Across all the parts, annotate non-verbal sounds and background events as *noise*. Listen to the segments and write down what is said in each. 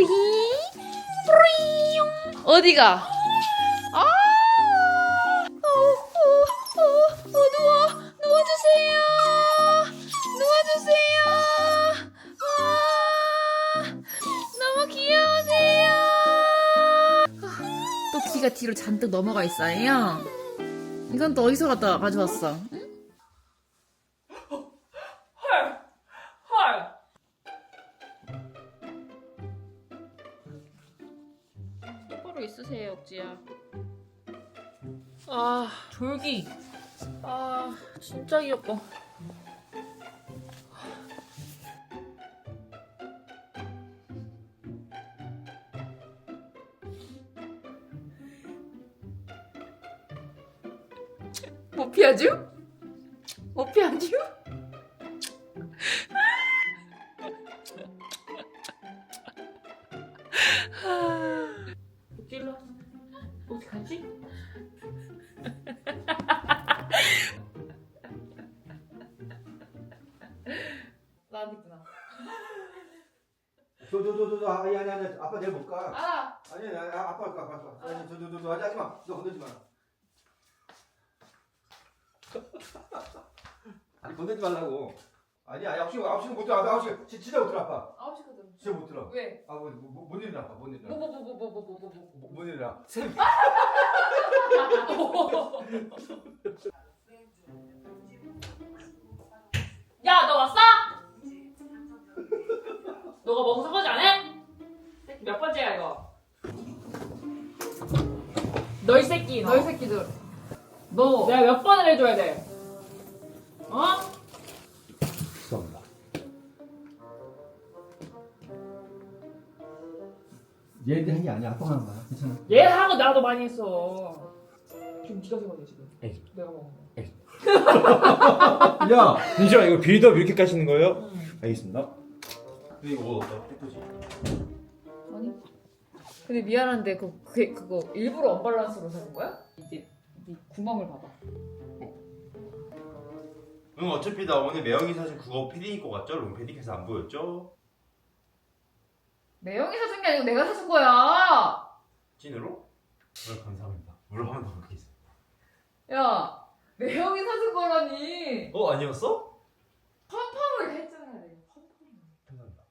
이 뿌리용. 어디가? 아! 어, 어, 어, 어, 누워, 누워주세요. 누워주세요. 아, 너무 귀여우세요. 아, 또 귀가 뒤로 잔뜩 넘어가 있어요. 이건 또 어디서 갖다 가져왔어? 똑바로 있으세요, 억지야. 아, 졸기. 아, 진짜 귀엽다. 못 피하죠? 저저저저 아, 아니 아니 아니 아빠 내일 못 가. 아. 아니 나 아, 아빠 할까 아빠 할까. 아니 저저저저 아니 하지 마. 너 건들지 마. *laughs* 아니 건들지 말라고. 아니 아니 아홉시 아홉시 못 들어 아홉시 진짜 못 들어 아빠. 9시거든. 진짜 못 들어. 왜? 뭐, 뭐, 아뭐뭔 일이나 아빠 뭔 일이나. 뭐 뭐 뭐 뭐 뭐 뭐 뭐뭔 뭐, 일이나. 쌤. *laughs* 야너 왔어? *laughs* 너가 먹어서 몇 번째야, 이거? 너이 새끼, 너. 너희 새끼들. 너. 내가 몇 번을 해줘야 돼? 어? 죄송합니다. 얘한테 한게 아니야. 아빠가 한 거야. 괜찮아. 얘 하고 나도 많이 했어. 지금 네가 설거지 지금. 에이. 내가 먹은 거. *laughs* 야. 잠시만 이거 빌드업 이렇게 까시는 거예요? 응. 알겠습니다. 근데 이거 어디다 예쁘지? 아니. 근데 미안한데 그, 그 그거 일부러 언밸런스로 사는 거야? 이게 이 구멍을 봐봐. 응 어차피 나 오늘 매형이 사진 그거 패딩 입고 갔죠? 롱패딩 해서 안 보였죠? 매형이 사준 게 아니고 내가 사준 거야. 찐으로? 네 감사합니다. 한번 더 먹겠습니다. 야, 매형이 사준 거라니. 어 아니었어? 펌펌을 했잖아. 내가. 펌펌. 감사합니다.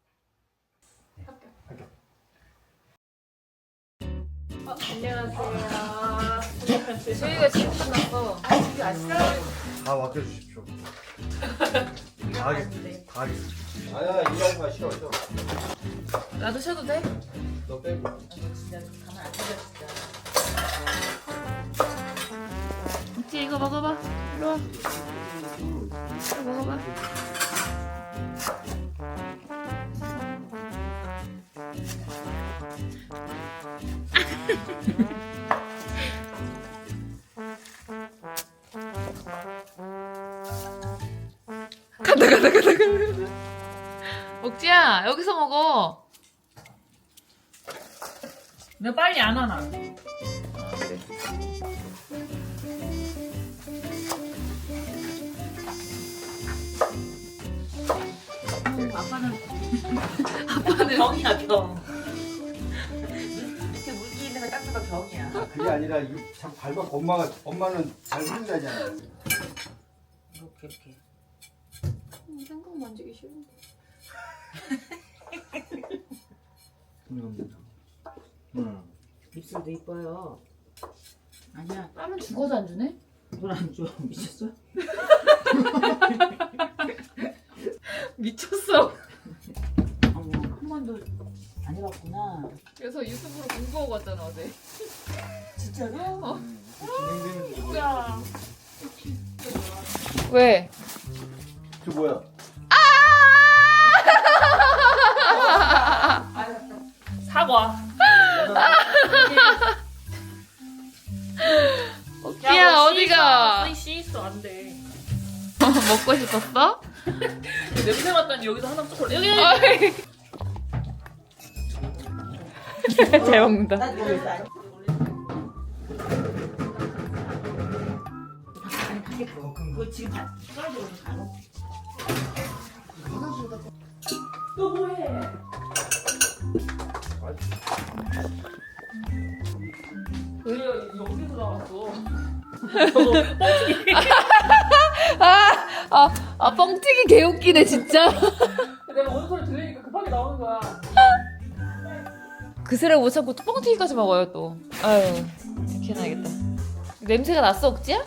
합격. 어, 안녕하세요. 저희가 지금. 아, 집이 아시죠? 다 맡겨주십시오. *laughs* 다 하겠습니다. 다 하겠습니다. 아야 일하지 마 싫어 싫어. 나도 쉬어도 돼? 너 빼고. 진짜 가만 안 되겠다, 진짜. 억지 이거 먹어봐. 이리 와. 이거 먹어봐. 간다 간다 간다 간다. 억지야 여기서 먹어. 너 빨리 안 하나? 아, 그래. 아빠는 아빠는 병이야, 병. 이야. 그게 아니라 자꾸 밟아 엄마가 엄마는 잘 흐른다잖아. 이렇게, 이렇게. 생각 만지기 싫은데. 응. 입술도 이뻐요. 아니야, 땀은 죽어도 안 주네? 넌안 줘. *laughs* 미쳤어? *laughs* 미쳤어. 어머, 한 번도 안 해봤구나. 그래서 유튜브로 공부하고 왔잖아 어제. 진짜로? 어. 진행되는 야 왜? 저 뭐야? 사과. *laughs* 야 어디가? 씨 있어 안 돼. *laughs* 먹고 싶었어? *laughs* 냄새 맡더니 여기서 하나 쭉 올려. 여기. *laughs* 잘 먹는다. 아, 아, 아, 뻥튀기 개웃기네, 진짜. 내가 오는 소리 들리니까 급하게 나오는 거야. 그새를 못 참고 또 뻥튀기까지 먹어요 또. 아유 이렇게 해놔야겠다. 냄새가 났어 억지야?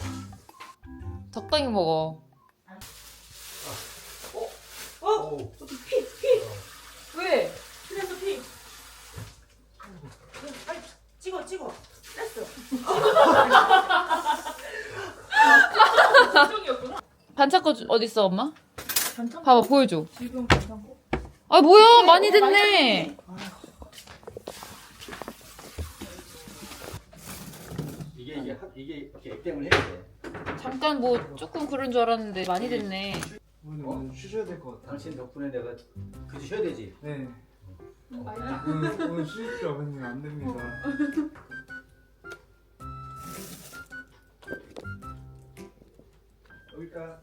적당히 먹어. 오. 왜? 그래서 피. 빨리 찍어 찍어. 걱정이었구나. 반찬 거 주- 어디 있어 엄마? 반찬 봐봐 보여줘. 지금 반찬 거. 아 뭐야 많이 됐네. 이게 이게 하- 이게 액땜을 해야 돼. 잠깐 뭐 조금 그런 줄 알았는데 많이 됐네. 오늘 어? 오늘 쉬셔야 될 것 같아. 당신 덕분에 내가 그지 쉬어야 되지. 네. 오늘 오늘 쉬십시오 아버님 안 됩니다. 여기까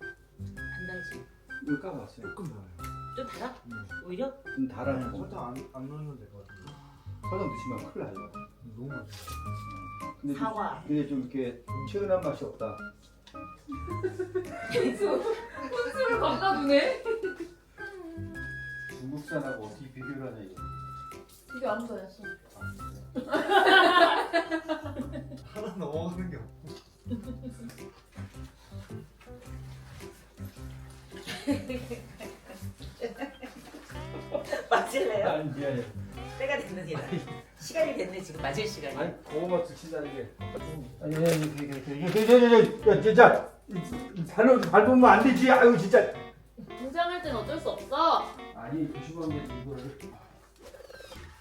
안 달지. 여기 까봤어요. 조금 나요. 좀 달아? 네. 오히려? 좀 달아서 설탕 안, 안 넣으면 될 것 같아요. 설탕 드시면 큰일 나요. 너무 맛있어. 근데 좀, 사과. 근데 좀 이렇게 최근한 맛이 없다. 술을 갖다 두네. 중국산하고 어떻게 비교를 하냐 이거. 이게 아무도 안 했어. *laughs* 하나 넘어가는 게 없어. 맞을래요? 아니 미안해. 때가 됐느니 시간이 됐네 지금 맞을 시간이. 아니 고구마 드신다는 게. 아니 아니 아니 그게 그게 그게 진짜 발로 밟으면 안 되지. 아유 진짜. 등장할 땐 어쩔 수 없어. 아니 조심한 게 이거를.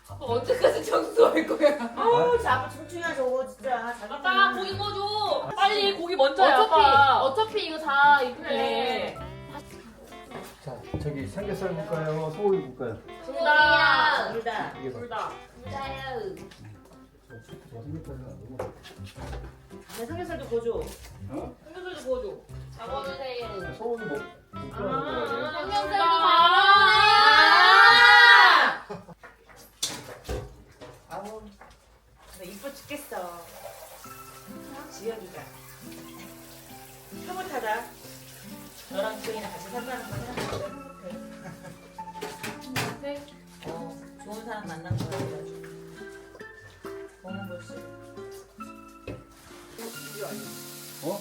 아빠 언제까지 청소할 거야? 아우 저 아빠 청춘이야 저거 진짜. 아빠 고기 꺼줘. 빨리 고기 먼저 해 어차피 아빠. 어차피 이거 다 이렇게. 그래. 자 저기 삼겹살 볶아요. 소고기 볶아요. 둘다. 둘다. 이게 봐. 둘다. 안 먹어. 내 삼겹살도 구워줘. 어? 삼겹살도 구워줘. 잡아주세요. 소고기 볶. 볶아요. 삼겹살도 아우 나 이뻐 죽겠어. 지연이가 흐뭇하다. 너랑 지연이랑 같이 산다는 거생 사람 만난 거야. 그래가지고. 보는 벌써. 어? 어.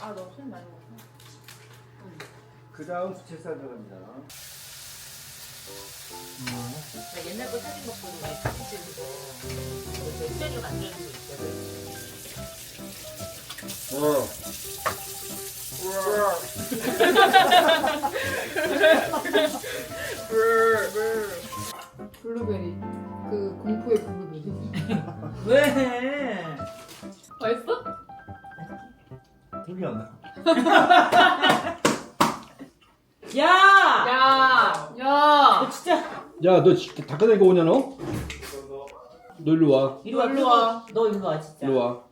아, 너 술 많이 먹어. 그 다음 부채살 들어갑니다. 나 옛날 거 사진 먹고 막 사진 찍고 그 엑셀로 만드는 거 있거든. 어. 블루베리. 그 공포의 블루베리. 왜? 맛있어? 불이 안 나. 야! 야. 야. 너 진짜 야, 너 진짜 닦아내고 오냐 너? 너 일로 와. 이리 와, 일로 이리 와. 와. 너 이리 와 진짜. 일로 와.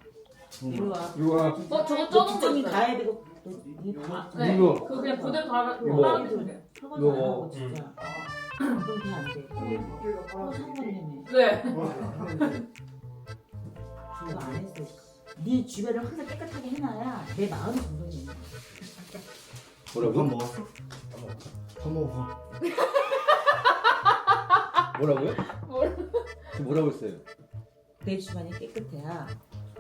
이리 와. 일로 와. 어 저거 너 쪄놓은 거 뒷정리 있어요. 다 해야 되고. 너 이거 다. 네. 이거. 그거 그냥 그대로 달아. 이거. 따라주면 돼. 사과 이거. 안 하고 진짜. 그럼 돼안 돼. 어, 상관이네. 네. 그거 안 했어. 네 주변을 항상 깨끗하게 해놔야 내 마음이 정돈이 돼. 뭐라고? 먹었어? 밥 먹어. *laughs* 뭐라고요? 뭘? 뭐라고 했어요? 내 주변이 깨끗해야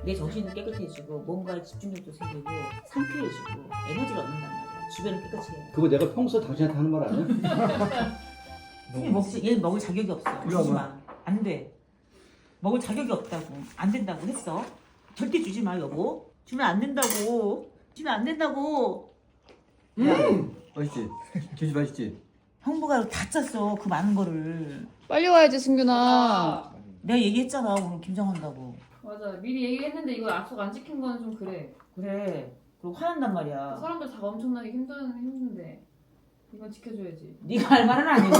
내 정신도 깨끗해지고 뭔가에 집중력도 생기고 상쾌해지고 에너지를 얻는단 말이야. 주변을 깨끗이 해. 그거 내가 평소 당신한테 하는 말 아니야? *laughs* 얘 먹지, 얘 먹을 자격이 없어. 이거 주지 뭐? 마. 안 돼. 먹을 자격이 없다고. 안 된다고 했어. 절대 주지 마, 여보. 주면 안 된다고. 주면 안 된다고. 맛있지? 김치 맛있지? 형부가 다 짰어. 그 많은 거를. 빨리 와야지 승균아. 내가 얘기했잖아. 오늘 김장한다고. 맞아. 미리 얘기했는데 이거 약속 안 지킨 거는 좀 그래. 그래. 그리고 화난단 말이야. 사람들 다 엄청나게 힘든 힘든데 이건 지켜줘야지. 네가 할 말은 아니고.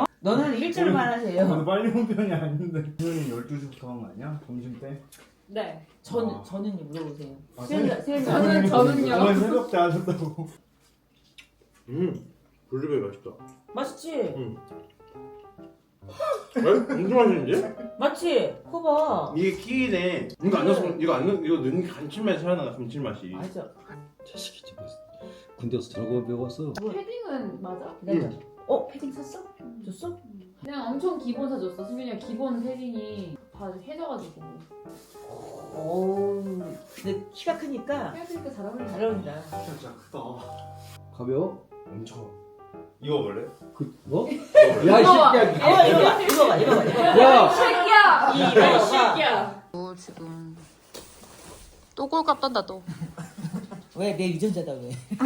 어? 너는 일절만 하세요. 오늘 빨리 온 편이 아닌데. 오늘은 12시부터 한 거 아니야? 점심 때? 네. 저는, 아. 저는요, 물어보세요. 아, 세일, 세일. 저는- 저는요. 오늘 새벽 때 하셨다고. 음 블루베리 맛있다. 맛있지? 응. 왜? 엄청 맛있는데? 맞지? 커봐. 이게 키위네. 이거 안 넣어서 이거 안 넣 이거 넣는 게 감칠맛이 살아나 감칠맛이. 맞아. 자식이 집에 군대에서 저거 배웠어. 패딩은 맞아? 기다려. 어 패딩 샀어? 줬어? 그냥 엄청 기본 사줬어. 수빈이가 기본 패딩이 다 해져가지고. 오. 근데 키가 크니까 헤어지니까 잘 어울린다. 잘 어울린다. 진짜 크다. 가벼워? 엄청. 이거 볼래? 그 뭐? *laughs* 이거 야이 봐. 새끼야. 어 이거 봐 이거 봐 이거 봐 이거 봐. 야. 새끼야! 이 이거 봐. 새끼야! 너 지금 또 꼴값 떤다 또. 왜 내 유전자다 왜? *laughs*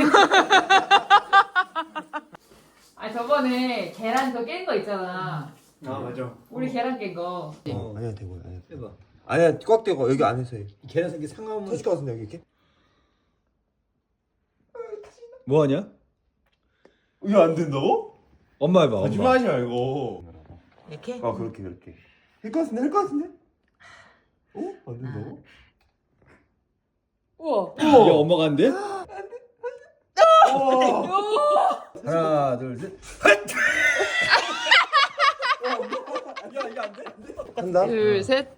아 저번에 계란 저 깬 거 있잖아. 아 맞아. 우리 계란 깬 거. 어 아니야 되고 아니야. 해봐. 아니야 꽉 되고 여기 안에서 해. 계란 생기 상하면 터질 것 같은데 여기 이렇게? 뭐 하냐? 이거 안 된다고? 엄마 해봐. 엄마. 거짓말 하지 말고. 이렇게? 아 그렇게 그렇게. 할 것 같은데 할 것 같은데? 어? 안 된다고? 우와. 야 엄마가 안 돼? 하나 둘 셋. 한다. 둘 셋.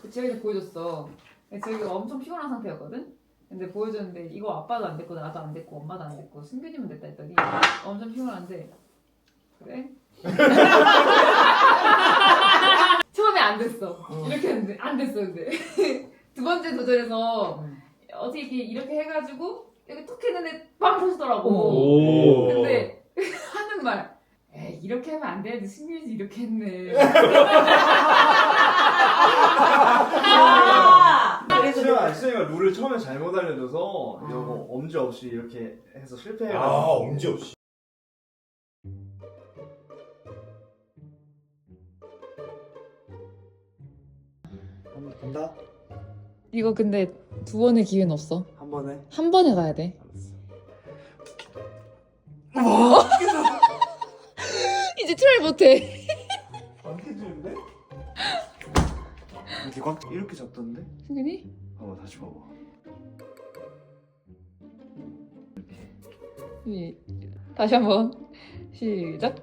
그 지영이한테 보여줬어. 지영이가 엄청 피곤한 상태였거든? 근데 보여줬는데 이거 아빠도 안 됐고 나도 안 됐고 엄마도 안 됐고 승균이면 됐다 했더니 엄청 피곤한데 그래? *laughs* 처음에 안 됐어. 이렇게 했는데 안 됐어 근데 *laughs* 두 번째 도전에서 어떻게 이렇게, 이렇게 해가지고 이렇게 툭 했는데 빵 터지더라고. 오. 근데 *laughs* 하는 말. 에이 이렇게 하면 안 되는데 승민이 이렇게 했네. 아! 그래서 수영아, 수영이가 룰을 처음에 잘못 알려줘서 이거 엄지 없이 이렇게 해서 실패해가지고. 아 엄지 없이. 한번 간다. 이거 근데 두 번의 기회는 없어. 한 번에. 한 번에 가야 돼. 알았어. 트라이 못해. 안 깨지는데? 이렇게 꽉 이렇게 잡던데? 승균이? 한번 다시 봐봐. 이, 다시 한번 시작.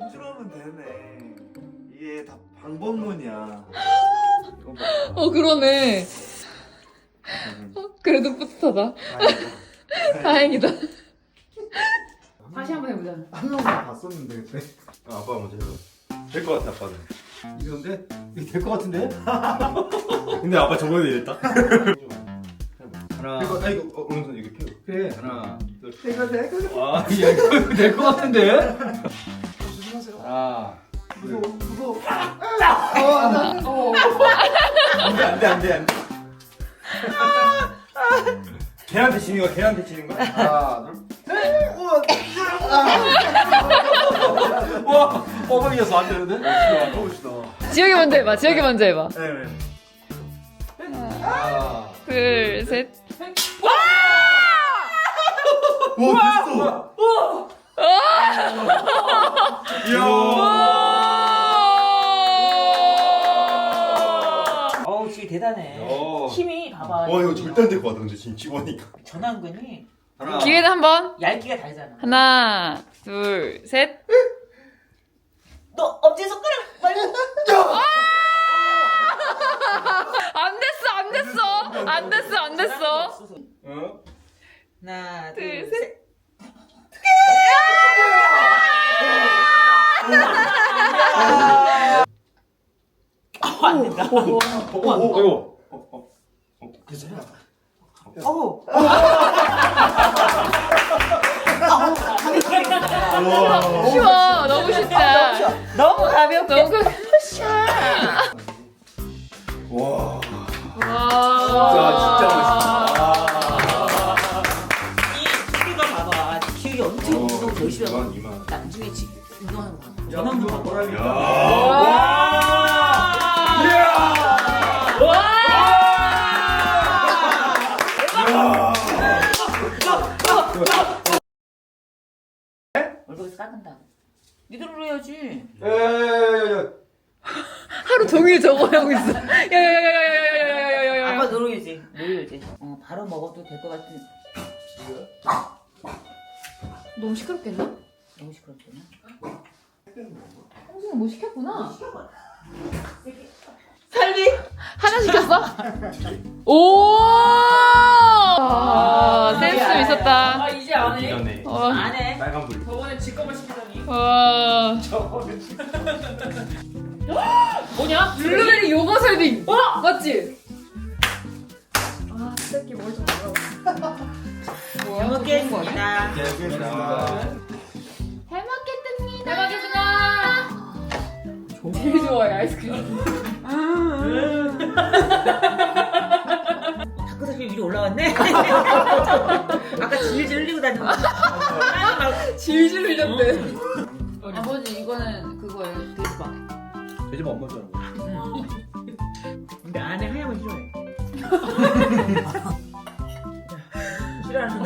엄지로 하면 되네. 이게 다 방법론이야. 이거 봐. 어 그러네. 어, 그래도 뿌듯하다. 다행이다. *laughs* 다행이다. 다시 한번 해보자. 한 명만 봤었는데 그때. 아, 아빠가 먼저 해봐. 될 것 같아 아빠는. 이건데 이게 될 것 같은데? *laughs* 근데 아빠 저번에 이랬다. *laughs* 하나. 이거 아 이거 어, 오른손 이거 펴. 그래 하나. 둘. 내가 내가 아, 야 이거 *laughs* 될것 같은데? 조심하세요. 하나. 무서워 무서워. 안돼 안돼 안돼 안돼. 걔한테 지는 거야 걔한테 지는 거야. 하나. 둘. 와, 뻐벅이어서 안 되는데? 멋있다. 지혁이 먼저 해봐. 지혁이 먼저 해봐. 네 네. 하나. 둘 셋. 와 됐어. 어우 지금 대단해. 어. 힘이 봐봐. 와 이거 절대 안 될 것 같아 근데 지금 집어니까. 전완근이 하나. 기회는 한 번. 얇기가 다르잖아. 하나, 둘, 셋. 너 엄지 손가락 말고 안 됐어, 안 됐어, 안 됐어, 안 됐어. 어? 하나 둘, 둘 셋. 어, 안 된다. 오, 오, 아이고. 그래서 어우. 쉬워, 너무 쉽다. 너무 가볍게. 너무 샤. 와. 와, 진짜 멋있다. 이 키가 봐봐. 키가 엄청 운동 열심히 하고. 이만. 나중에 지 운동하는 거. 같아. 야 전완근 이거 봐봐. 뭐라니까. 야. 빨간 불. 저번에 지꺼을 시키더니. 와. 뭐냐? 블루베리 요거 설빙. 어? 맞지? 아, 새끼 뭘좀 먹어. 잘 *laughs* 먹겠습니다. 잘 먹겠습니다. 잘 먹겠습니다. 잘 먹겠습니다. 제일 좋아해 아이스크림. 다 *laughs* 크서클 위로 올라왔네. *laughs* 아까 질질 흘리고 다니는 거. 질질 흘렸대. 아버지 이거는 그거예요. 돼지밥. 돼지밥 엄마 좋아하는 거. 근데 안에 하얀 거 싫어해. *laughs* 싫어하는 거.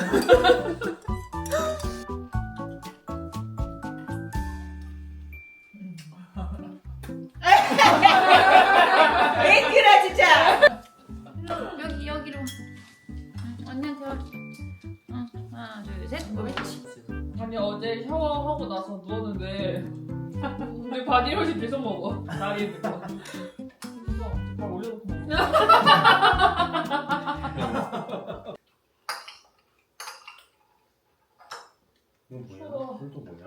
이건 뭐야? 이건 또 뭐냐?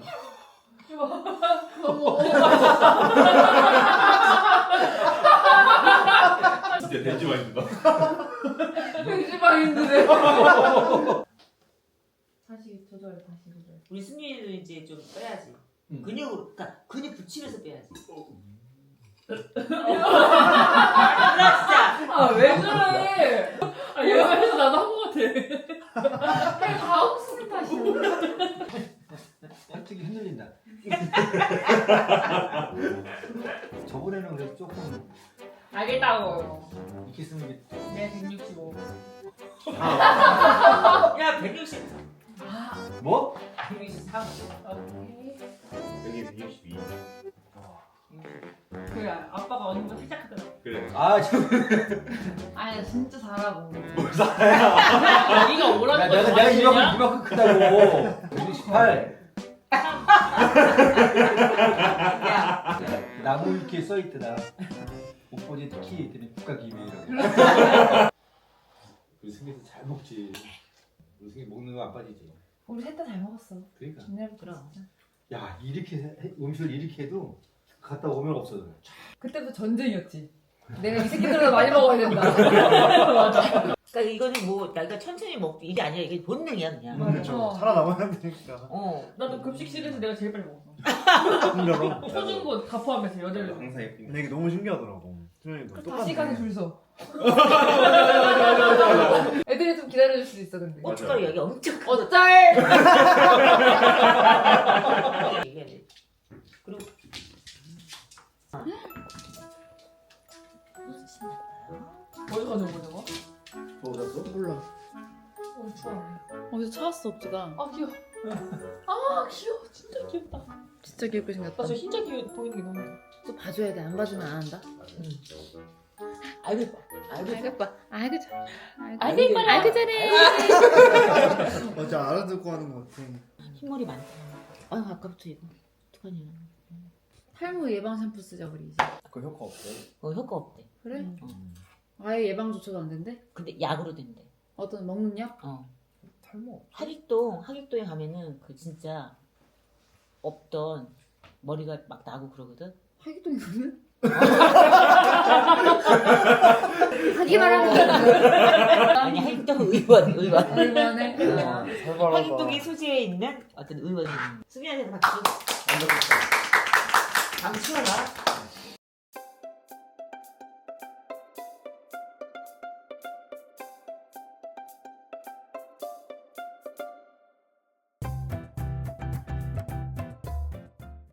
진짜 돼지. 돼지방 힘드네. 다시 조절 다시 조절. 우리 승민이도 이제 좀 빼야지. 응. 근육으로, 그러니까 근육 붙이면서 빼야지. 아, 진짜. 아 왜 그래? 아 얘가 해서 나도 한 것 같아. 다음 승 탓이야. 팔뚝이 흔들린다. *laughs* 저번에는 그래도 조금 알겠다고. 이렇게 쓰는 게내 165. 야, 160. 뭐? 163. 여기 162. 그래 아빠가 언니보다 살짝 크더라. 그래. 아, 저, *laughs* 아니 진짜 잘하고. 네가 오라는 *laughs* 야, 거 내가 내가? 이만큼 크다고. 168. 야, 나무 위키에 써 있더라. 목포지 특히 되는 국가 기밀이라고. 우리 승기도 잘 먹지. 우리 승기 먹는 거 안 빠지지. 우리 셋 다 잘 먹었어. 그러니까. 옛날부터 그럼. 진짜. 야 이렇게 해- 음식을 이렇게 해도 갔다 오면 없어져. 그때부터 전쟁이었지. 내가 이 새끼들보다 많이 먹어야 된다. *laughs* 그러니까 이거는 뭐, 내가 천천히 먹, 이게 아니라 이게 본능이야, 그냥. 맞아. 그렇죠. 살아남아야 되니까. 어. 나도 급식실에서 내가 제일 빨리 먹었어. 진짜로. 퍼준 거다 포함해서 여덟 항상 예쁜. 근데 이게 너무 신기하더라고. 그 똑같네. 다시까지 줄 서. *laughs* 애들이 좀 기다려줄 수도 있어 근데. 고춧가루 여기 엄청 큰 어쩔. 돼. *laughs* 그리고. 어디 가는 거냐? 뭐 샀어? 몰라. 어. 어디서 찾았어 옵지가. 아 귀여워. *laughs* 아 귀여워. 진짜 귀엽다. 진짜 귀엽게 생겼다. 나저 흰자 귀여 보이는 게 너무. 또 봐줘야 돼. 안 봐주면 안 한다. 아이고, 이뻐. 아이고, 이뻐. 예뻐. 아이고 잘. 아이고, 이뻐. 아이고 잘해. 맞아 어, 알아듣고 하는 것 같아. 흰머리 많다. 아유, 아까부터 이거. 어떡하냐. 탈모 예방 샴푸 쓰자 우리 이제. 그 효과 없어. 어, 효과 없대. 그래? 음. 아예 예방조차도 안 된대? 근데 약으로 된대. 어떤 먹는 약? 어. 탈모. 하객동, 하객동에 가면은 그 진짜 없던 머리가 막 나고 그러거든. 하기동이 무슨? 하기만 하면 되는 아니, 하객동 의원, 의원. 얼마네. 어. 살벌하다. 하객동에 소재에 있는 어떤 의원이. 수미한테 박수. 완벽했다. 박수 치워라.